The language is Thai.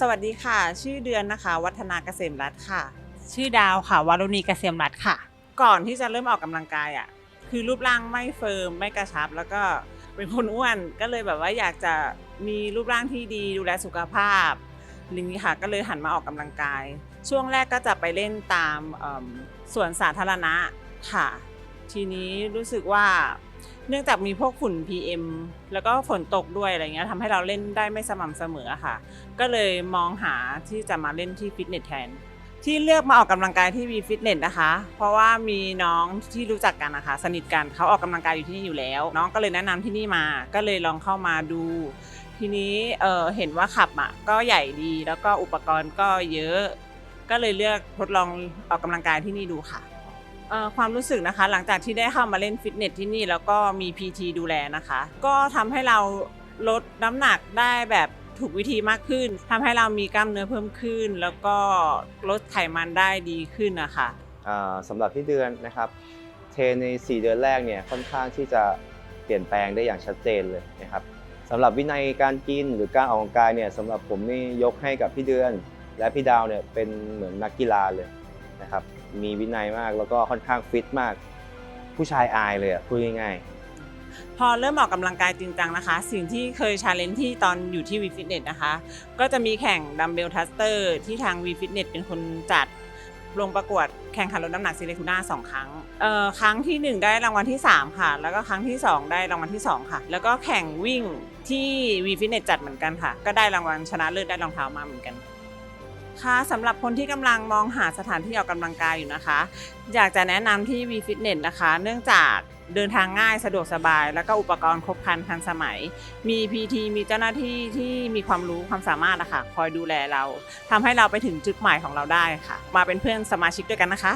สวัสดีค่ะ ชื่อเดือนนะคะ วัฒนาเกษมรัตน์ค่ะ ชื่อดาวค่ะวารุณีเกษมรัตน์ค่ะ ก่อนที่จะเริ่มออกกำลังกายอะคือรูปร่างไม่เฟิร์มไม่กระชับ แล้วก็เป็นคนอ้วนก็เลยแบบว่าอยากจะมีรูปร่างที่ดีดูแลสุขภาพอะไรอย่างนี้ค่ะก็เลยหันมาออกกำลังกาย ช่วงแรกก็จะไปเล่นตามเอิ่มสวนสาธารณะค่ะ ทีนี้รู้สึกว่า เนื่องจากมีพวกฝุ่น PM แล้วก็ฝนตกด้วยอะไรเงี้ยทำให้เราเล่นได้ไม่สม่ำเสมอค่ะ ก็เลยมองหาที่จะมาเล่นที่ฟิตเนสแทน ที่เลือกมาออกกำลังกายที่วีฟิตเนสนะคะ เพราะว่ามีน้องที่รู้จักกันนะคะ สนิทกันเขาออกกำลังกายอยู่ที่นี่อยู่แล้ว น้องก็เลยแนะนำที่นี่มา ก็เลยลองเข้ามาดู ทีนี้เเห็นว่าขับอะก็ใหญ่ดีแล้วก็อุปกรณ์ก็เยอะ ก็เลยเลือกทดลองออกกำลังกายที่นี่ดูค่ะ ความรู้สึกนะคะ หลังจากที่ได้เข้ามาเล่นฟิตเนสที่นี่แล้วก็มี PT ดูแลนะคะ ก็ทำให้เราลดน้ำหนักได้แบบถูกวิธีมากขึ้นทำให้เรามีกล้ามเนื้อเพิ่มขึ้น แล้วก็ลดไขมันได้ดีขึ้นนะคะอ่าสำหรับที่เดือนนะครับเทรนใน 4 เดือนแรกเนี่ยค่อนข้างที่จะเปลี่ยนแปลงได้อย่างชัดเจนเลยนะครับสำหรับวินัยการกินหรือการออกกำลังกายเนี่ยสำหรับผมนี่ยกให้กับพี่เดือน และพี่ดาวเนี่ยเป็นเหมือนนักกีฬาเลย นะครับมีวินัยมากแล้วก็ค่อนข้างฟิตมาก ผู้ชายอายเลยอะพูดง่ายๆพอเริ่มออกกำลังกายจริงจังนะคะ สิ่งที่เคยชาเลนจ์ที่ตอนอยู่ที่วีฟิตเนสนะคะ ก็จะมีแข่งดัมเบลทัสเตอร์ที่ทางวีฟิตเนสเป็นคนจัดลงประกวดแข่งขันลดน้ำหนักซิเลคูน่าสองครั้งเอ่อครั้งที่ 1 ได้รางวัลที่ 3 ค่ะ แล้วก็ครั้งที่ 2 ได้รางวัลที่ 2 ค่ะ แล้วก็แข่งวิ่งที่วีฟิตเนสจัดเหมือนกันค่ะ ก็ได้รางวัลชนะเลิศได้รองเท้ามาเหมือนกัน ค่ะสำหรับคนที่กำลังมองหาสถานที่ออกกำลังกายอยู่นะคะ อยากจะแนะนำที่ V Fitness นะคะ เนื่องจากเดินทางง่ายสะดวกสบาย แล้วก็อุปกรณ์ครบครันทันสมัย มี PT มีเจ้าหน้าที่ที่มีความรู้ความสามารถนะคะคอยดูแลเราทำให้เราไปถึงจุดหมายของเราได้ค่ะ มาเป็นเพื่อนสมาชิกด้วยกันนะคะ